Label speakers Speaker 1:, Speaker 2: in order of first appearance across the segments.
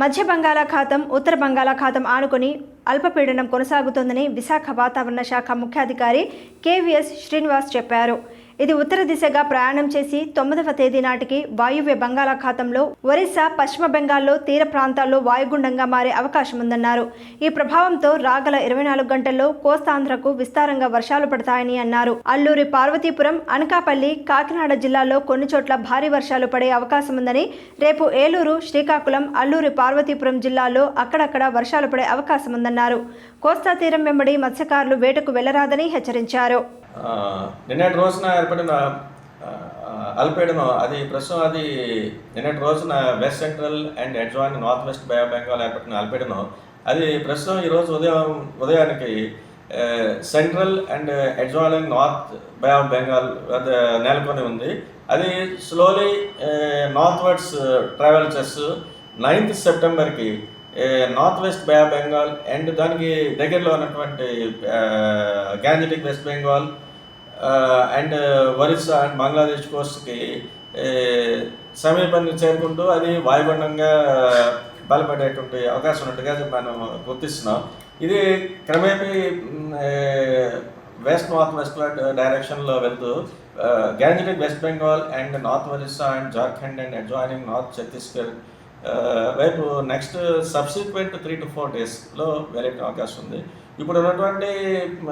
Speaker 1: మధ్య బంగాళాఖాతం ఉత్తర బంగాళాఖాతం ఆనుకొని అల్పపీడనం కొనసాగుతోందని విశాఖ వాతావరణ శాఖ ముఖ్యాధికారి కేవీఎస్ శ్రీనివాస్ చెప్పారు. ఇది ఉత్తర దిశగా ప్రయాణం చేసి తొమ్మిదవ తేదీ నాటికి వాయువ్య బంగాళాఖాతంలో ఒరిస్సా పశ్చిమ బెంగాల్లో తీర ప్రాంతాల్లో వాయుగుండంగా మారే అవకాశం ఉందన్నారు. ఈ ప్రభావంతో రాగల ఇరవై నాలుగు గంటల్లో కోస్తాంధ్రకు విస్తారంగా వర్షాలు పడతాయని అన్నారు. అల్లూరి పార్వతీపురం అనకాపల్లి కాకినాడ జిల్లాల్లో కొన్ని చోట్ల భారీ వర్షాలు పడే అవకాశం ఉందని రేపు ఏలూరు శ్రీకాకుళం అల్లూరి పార్వతీపురం జిల్లాల్లో అక్కడక్కడ వర్షాలు పడే అవకాశం ఉందన్నారు. కోస్తా తీరం వెంబడి మత్స్యకారులు వేటకు వెళ్ళరాదని హెచ్చరించారు.
Speaker 2: నిన్నటి రోజున ఏర్పడిన ఆ, అది ప్రస్తుతం అది నిన్నటి రోజున west central and adjoin north west bay of Bengal ఏర్పడిన అల్పపీడనం అది ప్రస్తుతం ఈరోజు ఉదయం ఉదయానికి central and adjoin north bay of Bengal వద్ద నెలకొని ఉంది. అది స్లోలీ నార్త్ వర్డ్స్ ట్రావెల్ చేస్తూ ninth సెప్టెంబర్కి north west bay of Bengal and దానికి దగ్గరలో ఉన్నటువంటి gangetic west Bengal and Orissa and Bangladesh కోస్ట్కి సమీపాన్ని చేరుకుంటూ అది వాయుగుండంగా uh, బలపడేటువంటి అవకాశం ఉన్నట్టుగా మనం గుర్తిస్తున్నాం. ఇది క్రమేపీ వెస్ట్ నార్త్ వెస్ట్ డైరెక్షన్లో వెళ్తూ gangetic west Bengal and north Orissa and Jharkhand and adjoining north Chhattisgarh వైపు next subsequent three to four డేస్లో వెళ్ళే అవకాశం ఉంది. ఇప్పుడు ఉన్నటువంటి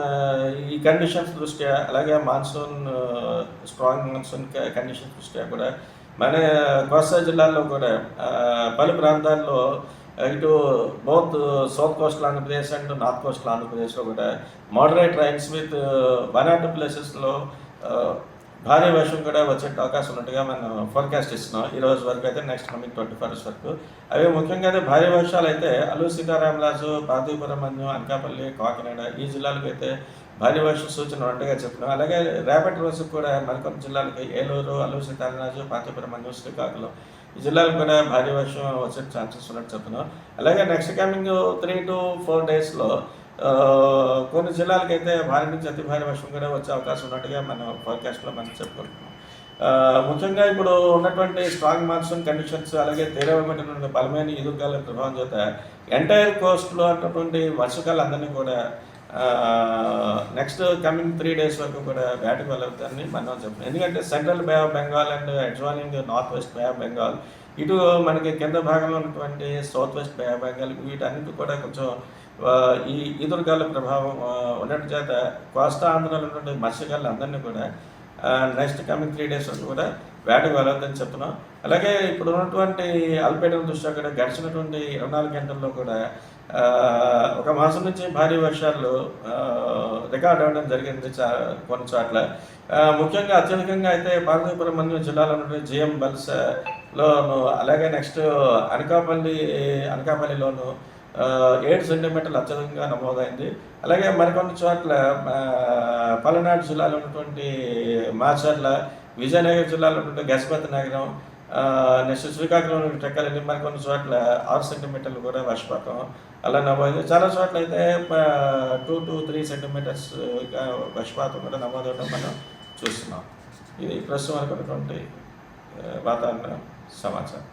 Speaker 2: uh, ఈ కండిషన్స్ దృష్ట్యా అలాగే మాన్సూన్ స్ట్రాంగ్ మాన్సూన్ కండిషన్స్ దృష్ట్యా కూడా మన కోస్తా జిల్లాల్లో కూడా uh, పలు ప్రాంతాల్లో uh, ఇటు both south coastal Andhra Pradesh and north coastal ఆంధ్రప్రదేశ్లో కూడా moderate rains with one or two ప్లేసెస్లో భారీ వర్షం కూడా వచ్చే అవకాశం ఉన్నట్టుగా మనం ఫోర్కాస్ట్ ఇస్తున్నాం ఈ రోజు వరకు అయితే next coming twenty four hours వరకు. అవి ముఖ్యంగా అయితే భారీ వర్షాలు అయితే అల్లు సీతారామరాజు పార్తీపురం మన్యం అనకాపల్లి కాకినాడ ఈ జిల్లాలకు అయితే భారీ వర్షం సూచన ఉన్నట్టుగా చెప్తున్నాం. అలాగే రేపటి రోజు కూడా మరికొన్ని జిల్లాలకు ఏలూరు అల్లు సీతారామరాజు పాతీపురం మన్యం శ్రీకాకుళం ఈ జిల్లాలకు కూడా భారీ వర్షం వచ్చే ఛాన్సెస్ ఉన్నట్టు చెప్తున్నాం. అలాగే next coming three to four డేస్లో కొన్ని జిల్లాలకైతే భారీ నుంచి అతి భారీ వర్షం కూడా వచ్చే అవకాశం ఉన్నట్టుగా మనం ఫోర్కాస్ట్లో మనం చెప్పుకుంటున్నాం. ముఖ్యంగా ఇప్పుడు ఉన్నటువంటి స్ట్రాంగ్ మాన్సూన్ కండిషన్స్ అలాగే తీవ్రమైనటువంటి బలమైన ఎదురుగాల ప్రభావం చేత ఎంటైర్ కోస్ట్లో ఉన్నటువంటి వర్షకాలందరినీ కూడా నెక్స్ట్ కమింగ్ త్రీ డేస్ వరకు కూడా వేటకు వెళ్ళొద్దని మనం చెప్తున్నాం ఎందుకంటే central bay of Bengal and adjoining north west bay of Bengal ఇటు మనకి కింద భాగంలో ఉన్నటువంటి south west bay of Bengal వీటన్నిటి కూడా కొంచెం ఈ ఈదురుగాల ప్రభావం ఆ, ఉండటం చేత కోస్తా ఆంధ్రలో ఉన్నటువంటి మత్స్యకారులు అందరినీ కూడా నెక్స్ట్ కమింగ్ త్రీ డేస్ వరకు కూడా వేటకు వెళ్ళొద్దని చెప్తున్నాం. అలాగే ఇప్పుడు ఉన్నటువంటి అల్పేటం దృష్ట్యా కూడా గడిచినటువంటి ఇరవై నాలుగు గంటల్లో కూడా ఒక మాసం నుంచి భారీ వర్షాలు రికార్డ్ అవ్వడం జరిగింది చా కొన్ని చోట్ల. ముఖ్యంగా అత్యధికంగా అయితే పార్వతీపురం మంది జిల్లాలో ఉన్నటువంటి జిఎం బల్స్లోను అలాగే నెక్స్ట్ అనకాపల్లి అనకాపల్లిలోను ఏడు సెంటీమీటర్లు అత్యధికంగా నమోదైంది. అలాగే మరికొన్ని చోట్ల పలనాడు జిల్లాలో ఉన్నటువంటి మాచర్ల విజయనగరం జిల్లాలో ఉన్నటువంటి గజపతి నగరం నెక్స్ట్ శ్రీకాకుళం టెక్కలని మరికొన్ని చోట్ల ఆరు సెంటీమీటర్లు కూడా వర్షపాతం అలా నమోదు చాలా చోట్ల అయితే టూ టు త్రీ సెంటీమీటర్స్ వర్షపాతం కూడా నమోదవడం మనం చూస్తున్నాం. ఇది ప్రస్తుతం వరకు ఉన్నటువంటి వాతావరణ సమాచారం.